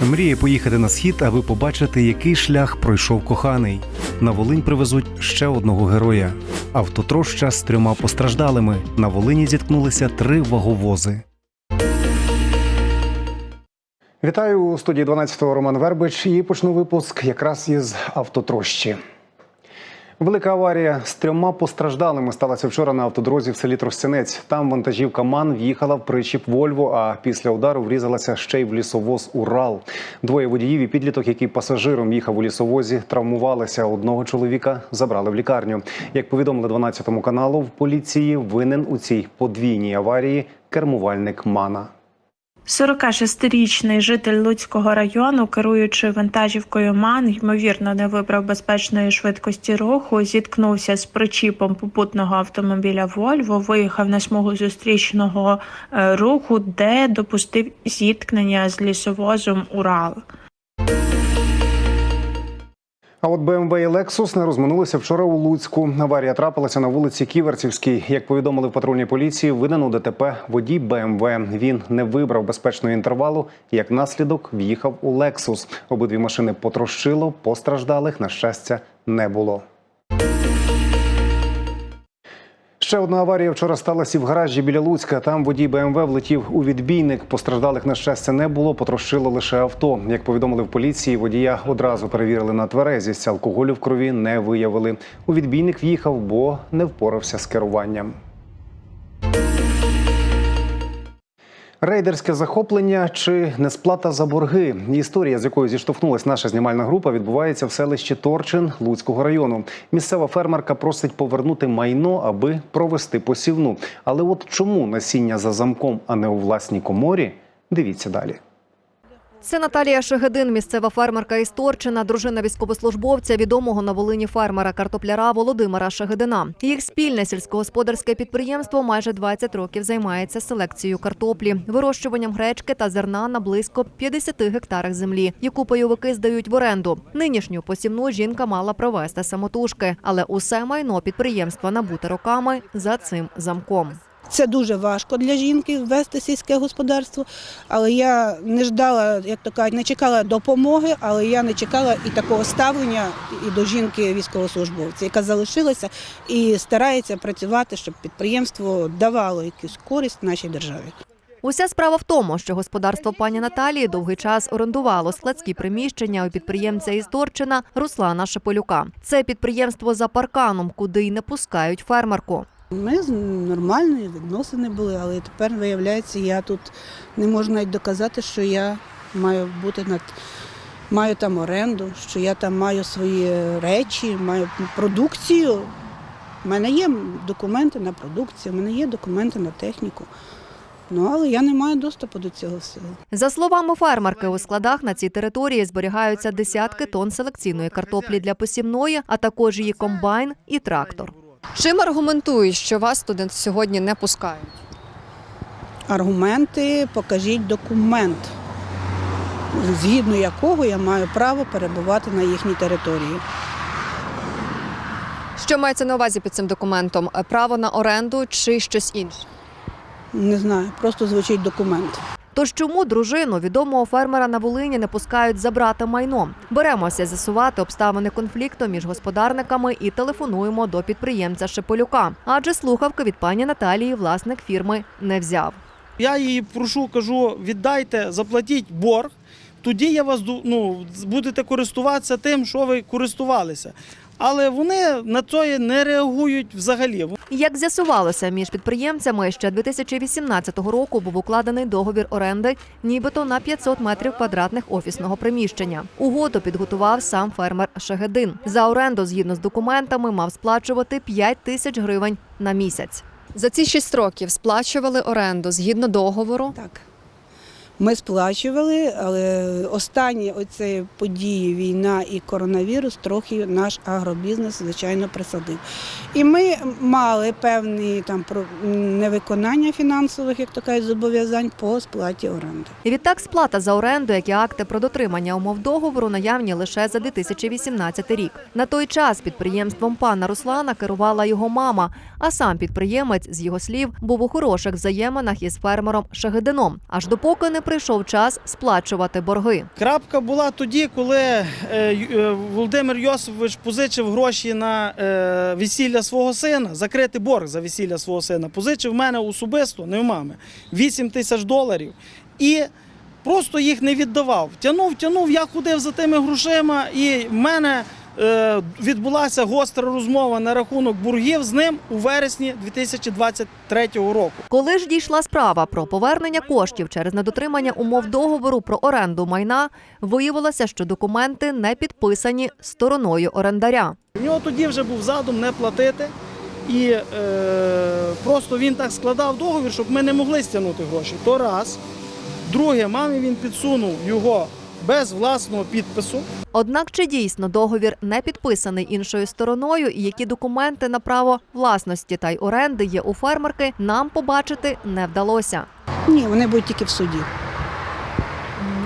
Мріє поїхати на схід, аби побачити, який шлях пройшов коханий. На Волинь привезуть ще одного героя. Автотроща з трьома постраждалими. На Волині зіткнулися три ваговози. Вітаю у студії 12-го Роман Вербич і почну випуск якраз із автотрощі. Велика аварія з трьома постраждалими сталася вчора на автодорозі в селі Тростянець. Там вантажівка МАН в'їхала в причіп Вольво, а після удару врізалася ще й в лісовоз Урал. Двоє водіїв і підліток, який пасажиром їхав у лісовозі, травмувалися. Одного чоловіка забрали в лікарню. Як повідомили 12 каналу, в поліції винен у цій подвійній аварії кермувальник МАНа. 46-річний житель Луцького району, керуючи вантажівкою МАН, ймовірно, не вибрав безпечної швидкості руху, зіткнувся з причіпом попутного автомобіля Вольво, виїхав на смугу зустрічного е, руху, де допустив зіткнення з лісовозом Урал. А от БМВ і Лексус не розминулися вчора у Луцьку. Аварія трапилася на вулиці Ківерцівській. Як повідомили в патрульній поліції, винен у ДТП водій БМВ. Він не вибрав безпечного інтервалу. Як наслідок в'їхав у Лексус. Обидві машини потрощило, постраждалих на щастя не було. Ще одна аварія вчора сталася в гаражі біля Луцька. Там водій БМВ влетів у відбійник. Постраждалих на щастя не було, потрощило лише авто. Як повідомили в поліції, водія одразу перевірили на тверезість. Алкоголю в крові не виявили. У відбійник в'їхав, бо не впорався з керуванням. Рейдерське захоплення чи несплата за борги. Історія, з якою зіштовхнулася наша знімальна група, відбувається в селищі Торчин Луцького району. Місцева фермерка просить повернути майно, аби провести посівну. Але от чому насіння за замком, а не у власній коморі? Дивіться далі. Це Наталія Шегедин, місцева фермерка із Торчина, дружина військовослужбовця, відомого на Волині фермера картопляра Володимира Шегедина. Їх спільне сільськогосподарське підприємство майже 20 років займається селекцією картоплі, вирощуванням гречки та зерна на близько 50 гектарах землі, яку пайовики здають в оренду. Нинішню посівну жінка мала провести самотужки, але усе майно підприємства набуте роками за цим замком. Це дуже важко для жінки вести сільське господарство, але я не ждала, як то кажуть, не чекала допомоги, але я не чекала і такого ставлення і до жінки військовослужбовця, яка залишилася і старається працювати, щоб підприємство давало якусь користь нашій державі. Уся справа в тому, що господарство пані Наталії довгий час орендувало складські приміщення у підприємця із Торчина Руслана Шепелюка. Це підприємство за парканом, куди й не пускають фермерку. Ми з нормальні відносини були, але тепер виявляється, я тут не можу навіть доказати, що я маю бути над. Маю там оренду, що я там маю свої речі, маю продукцію. У мене є документи на продукцію, у мене є документи на техніку. Ну, але я не маю доступу до цього всього. За словами фермерки, у складах на цій території зберігаються десятки тонн селекційної картоплі для посівної, а також її комбайн і трактор. Чим аргументують, що вас туди сьогодні не пускають? Аргументи покажіть документ, згідно якого я маю право перебувати на їхній території. Що мається на увазі під цим документом? Право на оренду чи щось інше? Не знаю, просто звучить документ. Тож чому дружину відомого фермера на Волині не пускають забрати майно? Беремося з'ясувати обставини конфлікту між господарниками і телефонуємо до підприємця Шепелюка. Адже слухавки від пані Наталії власник фірми не взяв. Я її прошу, кажу, віддайте, заплатіть борг. Тоді я вас ну, будете користуватися тим, що ви користувалися. Але вони на це не реагують взагалі. Як з'ясувалося, між підприємцями ще 2018 року був укладений договір оренди, нібито на 500 метрів квадратних офісного приміщення. Угоду підготував сам фермер Шегедин. За оренду, згідно з документами, мав сплачувати 5 тисяч гривень на місяць. За ці шість років сплачували оренду згідно договору. Так. Ми сплачували, але останні оці події, війна і коронавірус, трохи наш агробізнес, звичайно, присадив. І ми мали певні там невиконання фінансових, як то кажуть, зобов'язань по сплаті оренди. І відтак сплата за оренду, як і акти про дотримання умов договору, наявні лише за 2018 рік. На той час підприємством пана Руслана керувала його мама, а сам підприємець, з його слів, був у хороших взаєминах із фермером Шегедином, аж допоки не прийшов час сплачувати борги. Крапка була тоді, коли е, е, Володимир Йосипович позичив гроші на е, весілля свого сина, закрити борг за весілля свого сина. Позичив мене особисто, не в мами, 8 тисяч доларів. І просто їх не віддавав. Тянув, тянув, я ходив за тими грошима, і в мене відбулася гостра розмова на рахунок боргів з ним у вересні 2023 року. Коли ж дійшла справа про повернення коштів через недотримання умов договору про оренду майна, виявилося, що документи не підписані стороною орендаря. У нього тоді вже був задум не платити. І е, просто він так складав договір, щоб ми не могли стягнути гроші. То раз. Друге, мамі він підсунув його без власного підпису. Однак чи дійсно договір не підписаний іншою стороною, і які документи на право власності та й оренди є у фермерки, нам побачити не вдалося. Ні, вони будуть тільки в суді.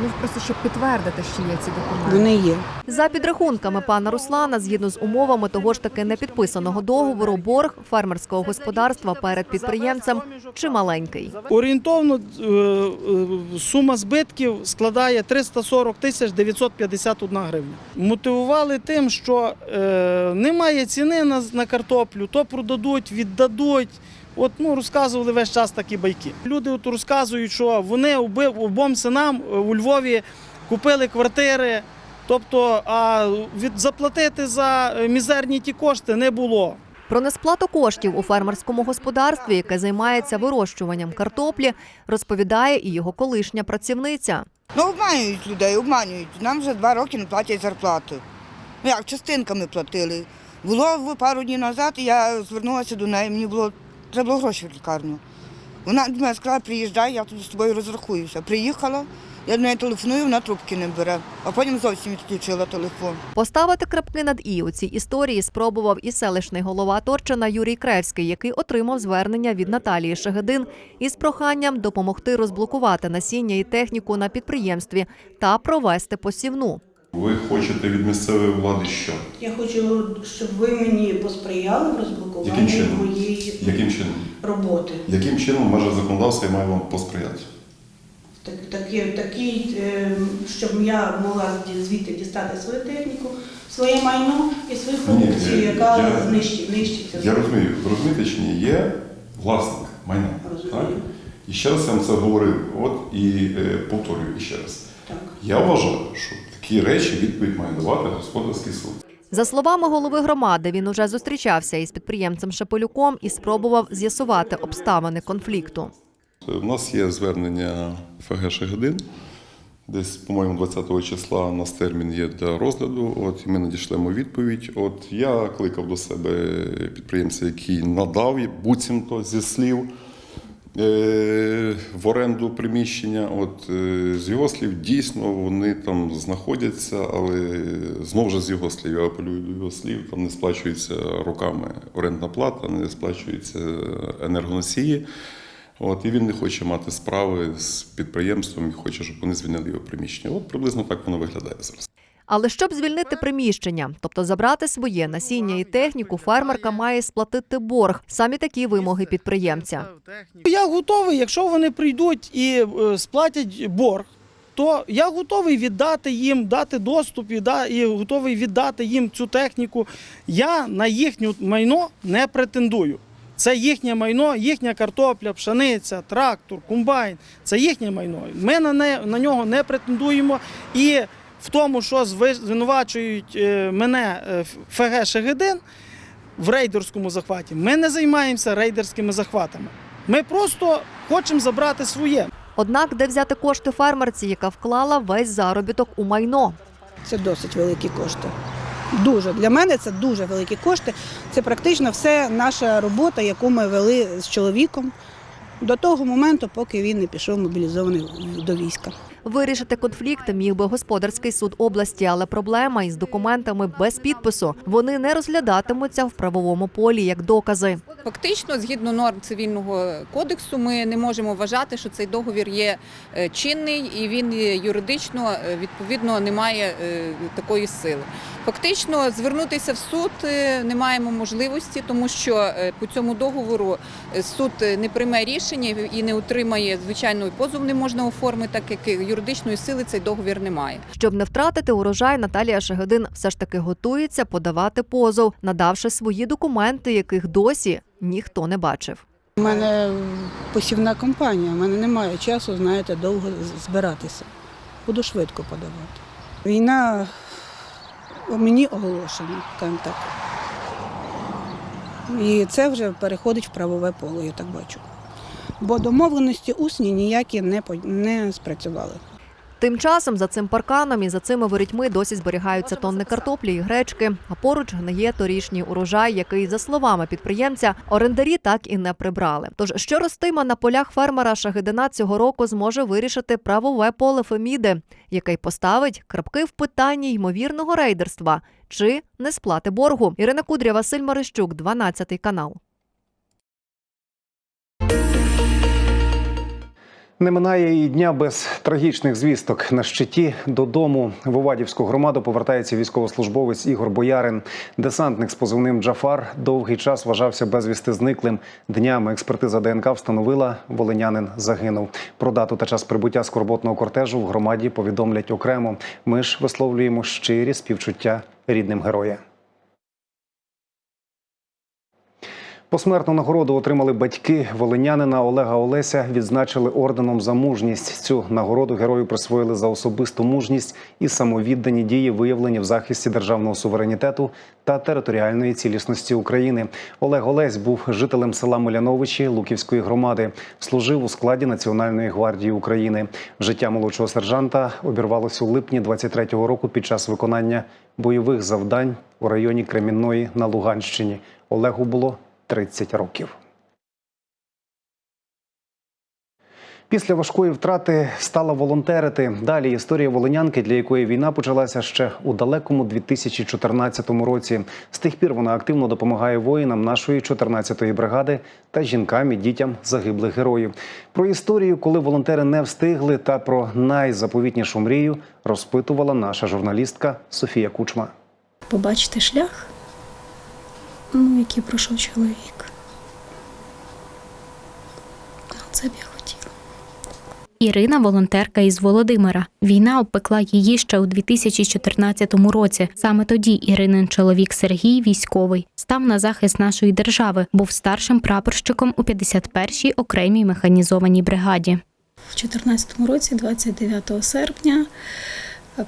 Ну просто щоб підтвердити, що є ці документи. Вони є. За підрахунками пана Руслана, згідно з умовами того ж таки непідписаного договору, борг фермерського господарства перед підприємцем чималенький. Орієнтовно е, е, сума збитків складає 340 тисяч 951 гривня. Мотивували тим, що е, немає ціни на, на картоплю, то продадуть, віддадуть. От ну розказували весь час такі байки. Люди от розказують, що вони обом синам е, у Львові купили квартири. Тобто, а від заплатити за е, мізерні ті кошти не було. Про несплату коштів у фермерському господарстві, яке займається вирощуванням картоплі, розповідає і його колишня працівниця. Ну, обманюють людей, обманюють. Нам вже два роки не платять зарплату. Ну як, частинками платили. Було в- пару днів назад, і я звернулася до неї, мені було треба було гроші в лікарню. Вона до мене сказала, приїжджай, я тут з тобою розрахуюся. Приїхала, я до неї телефоную, вона трубки не бере, а потім зовсім відключила телефон. Поставити крапки над і у цій історії спробував і селищний голова Торчина Юрій Кревський, який отримав звернення від Наталії Шегедин із проханням допомогти розблокувати насіння і техніку на підприємстві та провести посівну. Ви хочете від місцевої влади що? Я хочу, щоб ви мені посприяли в Яким розблокуванні чином? моєї Яким чином? роботи. Яким чином в межах законодавства я маю вам посприяти? Так, такі, такі, е, щоб я могла звідти дістати свою техніку, своє майно і свою продукцію, Ні, яка я- знищить, нищиться. Я розумію, ви розумієте чи ні, є власник майна. Розумію. Так? І ще раз я вам це говорив, от і е, повторюю ще раз. Так. Я вважаю, що такі речі відповідь має давати господарський суд. За словами голови громади, він уже зустрічався із підприємцем Шепелюком і спробував з'ясувати обставини конфлікту. У нас є звернення ФГ Шегедин. Десь, по-моєму, 20 числа у нас термін є для розгляду. От і ми надішлемо відповідь. От я кликав до себе підприємця, який надав буцімто зі слів е, в оренду приміщення. От е, з його слів, дійсно вони там знаходяться, але знову ж з його слів, я апелюю до його слів, там не сплачується роками орендна плата, не сплачуються енергоносії. От, і він не хоче мати справи з підприємством і хоче, щоб вони звільнили його приміщення. От приблизно так воно виглядає зараз. Але щоб звільнити приміщення, тобто забрати своє насіння і техніку, фермерка має сплатити борг. Самі такі вимоги підприємця. Я готовий, якщо вони прийдуть і е, сплатять борг, то я готовий віддати їм, дати доступ і, да, і готовий віддати їм цю техніку. Я на їхнє майно не претендую. Це їхнє майно, їхня картопля, пшениця, трактор, комбайн. Це їхнє майно. Ми на, не, на нього не претендуємо. І в тому, що звинувачують е, мене е, ФГ Шегедин в рейдерському захваті, ми не займаємося рейдерськими захватами. Ми просто хочемо забрати своє. Однак, де взяти кошти фермерці, яка вклала весь заробіток у майно. Це досить великі кошти. Дуже для мене це дуже великі кошти. Це практично все наша робота, яку ми вели з чоловіком до того моменту, поки він не пішов мобілізований до війська. Вирішити конфлікт міг би господарський суд області, але проблема із документами без підпису. Вони не розглядатимуться в правовому полі як докази. Фактично, згідно норм цивільного кодексу, ми не можемо вважати, що цей договір є е, чинний і він юридично е, відповідно не має е, такої сили. Фактично, звернутися в суд не маємо можливості, тому що по цьому договору суд не прийме рішення і не отримає звичайно позов не можна оформити, так як юридичної сили цей договір не має. Щоб не втратити урожай, Наталія Шегедин все ж таки готується подавати позов, надавши свої документи, яких досі ніхто не бачив. У мене посівна компанія, у мене немає часу, знаєте, довго збиратися. Буду швидко подавати. Війна мені оголошена, скажімо так. І це вже переходить в правове поле, я так бачу. Бо домовленості усні ніякі не, по- не спрацювали. Тим часом за цим парканом і за цими ворітьми досі зберігаються тонни картоплі і гречки, а поруч гниє торішній урожай, який, за словами підприємця, орендарі так і не прибрали. Тож, що ростиме на полях фермера Шагидина цього року зможе вирішити правове поле Феміди, який поставить крапки в питанні ймовірного рейдерства чи несплати боргу. Ірина Кудря, Василь Марищук, 12 канал. Не минає і дня без трагічних звісток. На щиті додому в Увадівську громаду повертається військовослужбовець Ігор Боярин. Десантник з позивним Джафар довгий час вважався безвісти зниклим. Днями експертиза ДНК встановила, волинянин загинув. Про дату та час прибуття скорботного кортежу в громаді повідомлять окремо. Ми ж висловлюємо щирі співчуття рідним героя. Посмертну нагороду отримали батьки волинянина Олега Олеся. Відзначили орденом за мужність. Цю нагороду герою присвоїли за особисту мужність і самовіддані дії, виявлені в захисті державного суверенітету та територіальної цілісності України. Олег Олесь був жителем села Миляновичі Луківської громади. Служив у складі Національної гвардії України. Життя молодшого сержанта обірвалося у липні 23-го року під час виконання бойових завдань у районі Кремінної на Луганщині. Олегу було 30 років. Після важкої втрати стала волонтерити. Далі історія волинянки, для якої війна почалася ще у далекому 2014 році. З тих пір вона активно допомагає воїнам нашої 14-ї бригади та жінкам і дітям загиблих героїв. Про історію, коли волонтери не встигли, та про найзаповітнішу мрію розпитувала наша журналістка Софія Кучма. побачити шлях, ну, який пройшов чоловік. Це б я хотіла. Ірина волонтерка із Володимира. Війна обпекла її ще у 2014 році. Саме тоді Іринин чоловік Сергій, військовий, став на захист нашої держави, був старшим прапорщиком у 51-й окремій механізованій бригаді. В 2014 році, 29 серпня,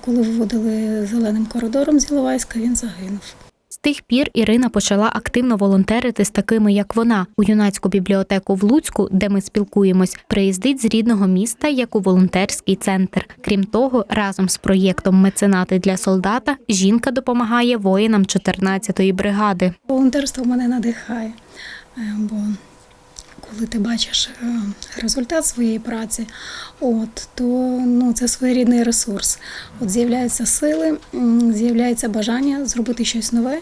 коли виводили зеленим коридором з Іловайська, він загинув. Тих пір Ірина почала активно волонтерити з такими, як вона, у юнацьку бібліотеку в Луцьку, де ми спілкуємось, приїздить з рідного міста як у волонтерський центр. Крім того, разом з проєктом Меценати для солдата жінка допомагає воїнам 14-ї бригади. Волонтерство мене надихає, е, бо коли ти бачиш е, результат своєї праці, от, то ну, це своєрідний ресурс. От з'являються сили, з'являється бажання зробити щось нове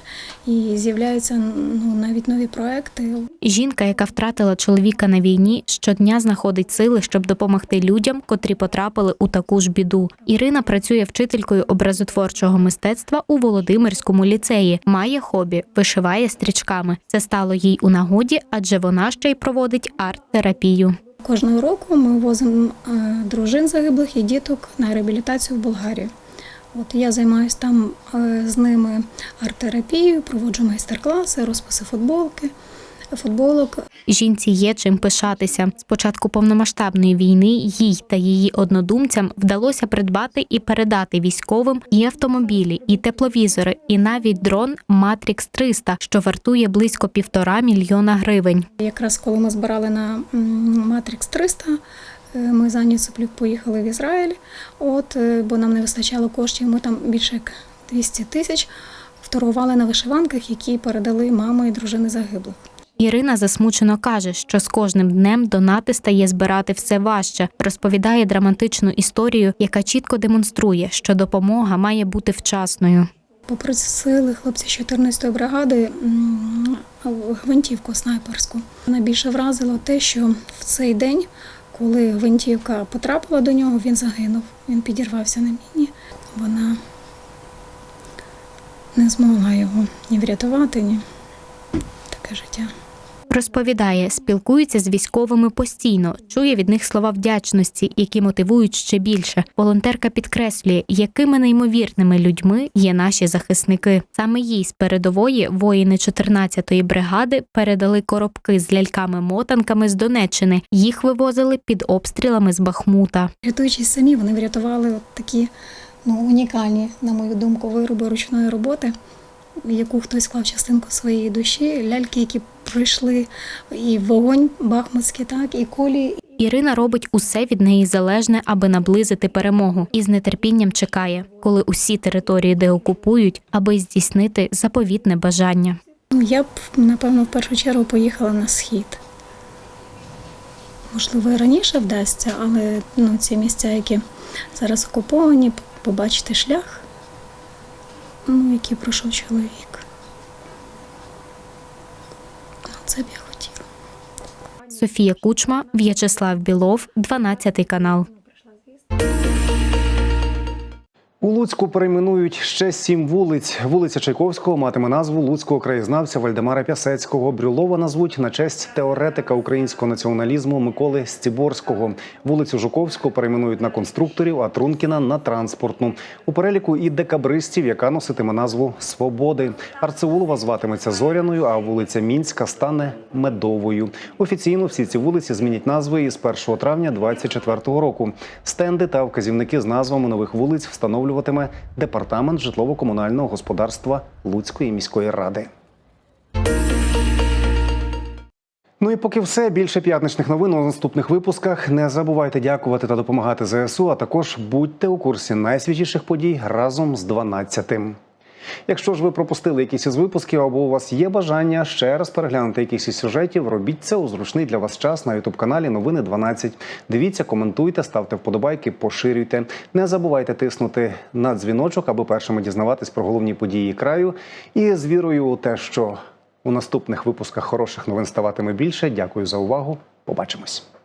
і з'являються ну, навіть нові проекти. Жінка, яка втратила чоловіка на війні, щодня знаходить сили, щоб допомогти людям, котрі потрапили у таку ж біду. Ірина працює вчителькою образотворчого мистецтва у Володимирському ліцеї. Має хобі, вишиває стрічками. Це стало їй у нагоді, адже вона ще й проводить арт-терапію. Кожного року ми возимо е, дружин загиблих і діток на реабілітацію в Болгарію. От я займаюся там е, з ними арт-терапією, проводжу майстер-класи, розписи футболки, футболок. Жінці є чим пишатися. З початку повномасштабної війни їй та її однодумцям вдалося придбати і передати військовим і автомобілі, і тепловізори, і навіть дрон Matrix 300, що вартує близько півтора мільйона гривень. Якраз коли ми збирали на м, Matrix 300, е, ми за Ніцеплюк поїхали в Ізраїль, от, е, бо нам не вистачало коштів, ми там більше як 200 тисяч вторгували на вишиванках, які передали мами і дружини загиблих. Ірина засмучено каже, що з кожним днем донати стає збирати все важче. Розповідає драматичну історію, яка чітко демонструє, що допомога має бути вчасною. Попросили хлопці з 14-ї бригади гвинтівку снайперську. Найбільше вразило те, що в цей день, коли гвинтівка потрапила до нього, він загинув. Він підірвався на міні. Вона не змогла його ні врятувати, ні таке життя. Розповідає, спілкується з військовими постійно, чує від них слова вдячності, які мотивують ще більше. Волонтерка підкреслює, якими неймовірними людьми є наші захисники. Саме їй з передової воїни 14-ї бригади передали коробки з ляльками-мотанками з Донеччини. Їх вивозили під обстрілами з Бахмута. Рятуючись самі, вони врятували от такі ну, унікальні, на мою думку, вироби ручної роботи, яку хтось вклав частинку своєї душі, ляльки, які пройшли і вогонь бахмутський, так, і кулі, Ірина робить усе від неї залежне, аби наблизити перемогу, і з нетерпінням чекає, коли усі території деокупують, аби здійснити заповітне бажання. Ну, я б, напевно, в першу чергу поїхала на схід. Можливо, і раніше вдасться, але ну, ці місця, які зараз окуповані, побачити шлях, ну, який пройшов чоловік. Це б я хотіла. Софія Кучма, В'ячеслав Білов, 12 канал. У Луцьку перейменують ще сім вулиць. Вулиця Чайковського матиме назву луцького краєзнавця Вальдемара Пясецького. Брюлова назвуть на честь теоретика українського націоналізму Миколи Стіборського. Вулицю Жуковського перейменують на конструкторів, а Трункіна на транспортну. У переліку і декабристів, яка носитиме назву Свободи. Арцеулова зватиметься Зоряною, а вулиця Мінська стане Медовою. Офіційно всі ці вулиці змінять назви із 1 травня 2024 року. Стенди та вказівники з назвами нових вулиць встановлюватиме департамент житлово-комунального господарства Луцької міської ради. Ну і поки все більше п'ятничних новин у наступних випусках. Не забувайте дякувати та допомагати ЗСУ, а також будьте у курсі найсвіжіших подій разом з 12-тим. Якщо ж ви пропустили якісь із випусків або у вас є бажання ще раз переглянути якісь із сюжетів, робіть це у зручний для вас час на ютуб каналі Новини 12. Дивіться, коментуйте, ставте вподобайки, поширюйте. Не забувайте тиснути на дзвіночок, аби першими дізнаватись про головні події краю. І з вірою у те, що у наступних випусках хороших новин ставатиме більше. Дякую за увагу. Побачимось.